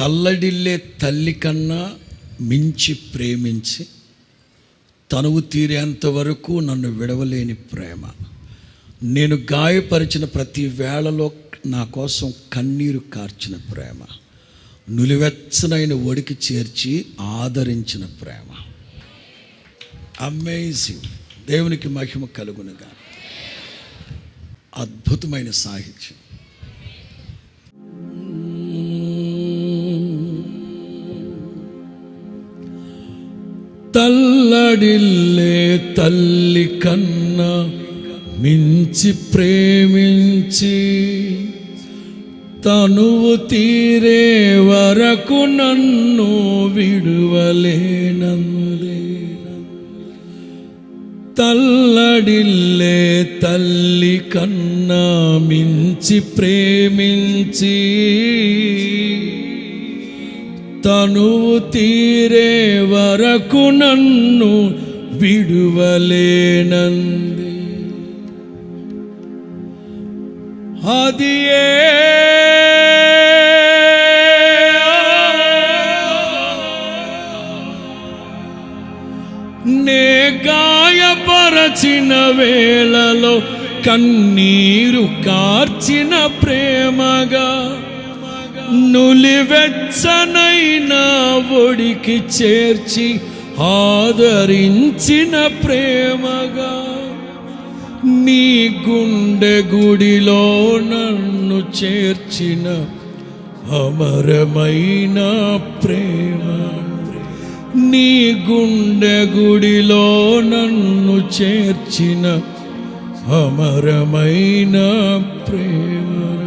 తల్లడిల్లే తల్లి కన్నా మించి ప్రేమించి తనువు తీరేంత వరకు నన్ను విడవలేని ప్రేమ. నేను గాయపరిచిన ప్రతి వేళలో నా కోసం కన్నీరు కార్చిన ప్రేమ. నులివెచ్చనైన ఒడికి చేర్చి ఆదరించిన ప్రేమ. అమేజింగ్ దేవునికి మహిమ కలుగునుగా అద్భుతమైన సాహిత్యం. తల్లడిల్లే తల్లి కన్నా మించి ప్రేమించి తనువు తీరే వరకు నన్ను విడువలేనందే. తల్లడిల్లే తల్లి కన్నా మించి ప్రేమించి తనువు తీరే వరకు నన్ను విడువలేనంది. అది ఏ నే గాయపరచిన వేళలో కన్నీరు కార్చిన ప్రేమగా నులివెచ్చనైన ఒడికి చేర్చి ఆదరించిన ప్రేమగా నీ గుండె గుడిలో నన్ను చేర్చిన అమరమైన ప్రేమ. నీ గుండె గుడిలో నన్ను చేర్చిన అమరమైన ప్రేమ.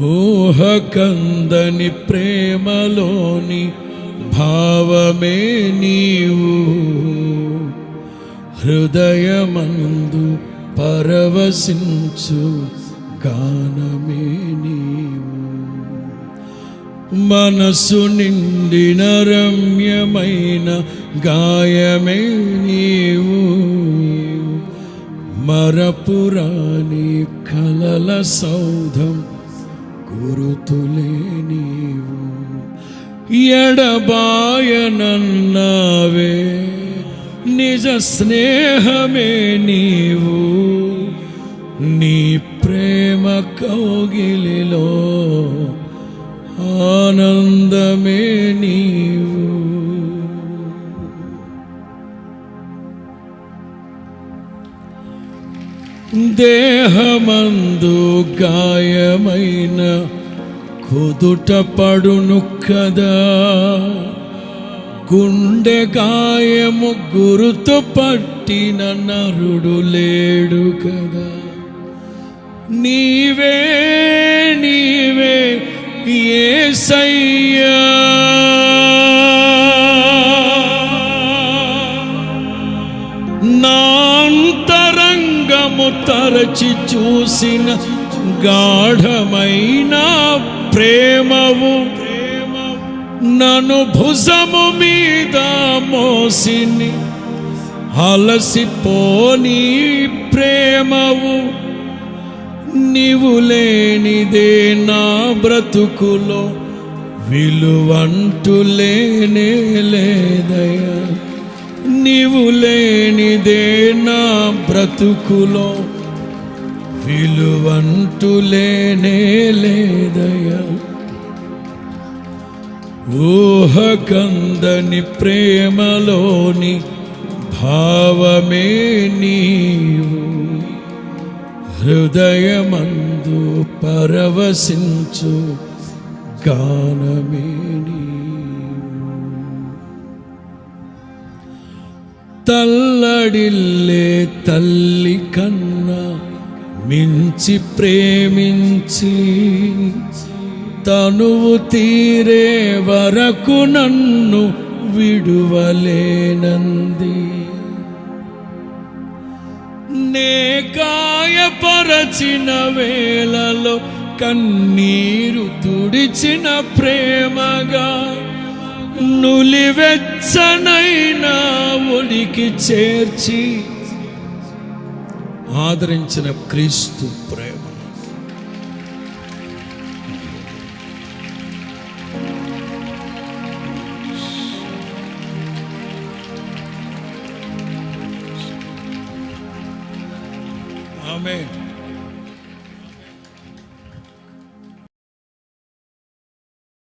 ఊహ కందని ప్రేమలోని భావమే నీవు. హృదయమందు పరవశించు గానమే నీవు. మనసు నిండిన రమ్యమైన గాయమే నీవు. మరపురాని కలల సౌధం గురుతులే నీవు ఎడబాయనన్నావే. నిజ స్నేహమే నీవు నీ ప్రేమ కౌగిలిలో ఆనందమే నీవు. దేహమందు గాయమైన కుదుట పడును కదా. గుండె గాయము గురుతు పట్టిన నరుడు లేడు కదా. నీవే నీవే ఏ సయ్యా తరచి చూసిన గాఢమైన ప్రేమవు. నన్ను భుజము మీద మోసిని అలసిపోని ప్రేమవు. నీవు లేనిదే నా బ్రతుకులో విలువంటూ లేనే లేదయ్యా. నీవు లేనిదే నా బ్రతుకులో విలువంటూ లేదయ లేదయ్యా. ఊహ ప్రేమలోని భావమే నీవు. హృదయమందు పరవశించు గానమే తల్లడిల్లే తల్లి కన్నా మించి ప్రేమించి తనువు తీరే వరకు నన్ను విడువలేనంది. నే గాయపరచిన వేళలో కన్నీరు తుడిచిన ప్రేమగా నులివెచ్చనైనా ఒడికి చేర్చి ఆదరించిన క్రీస్తు ప్రేమ. ఆమె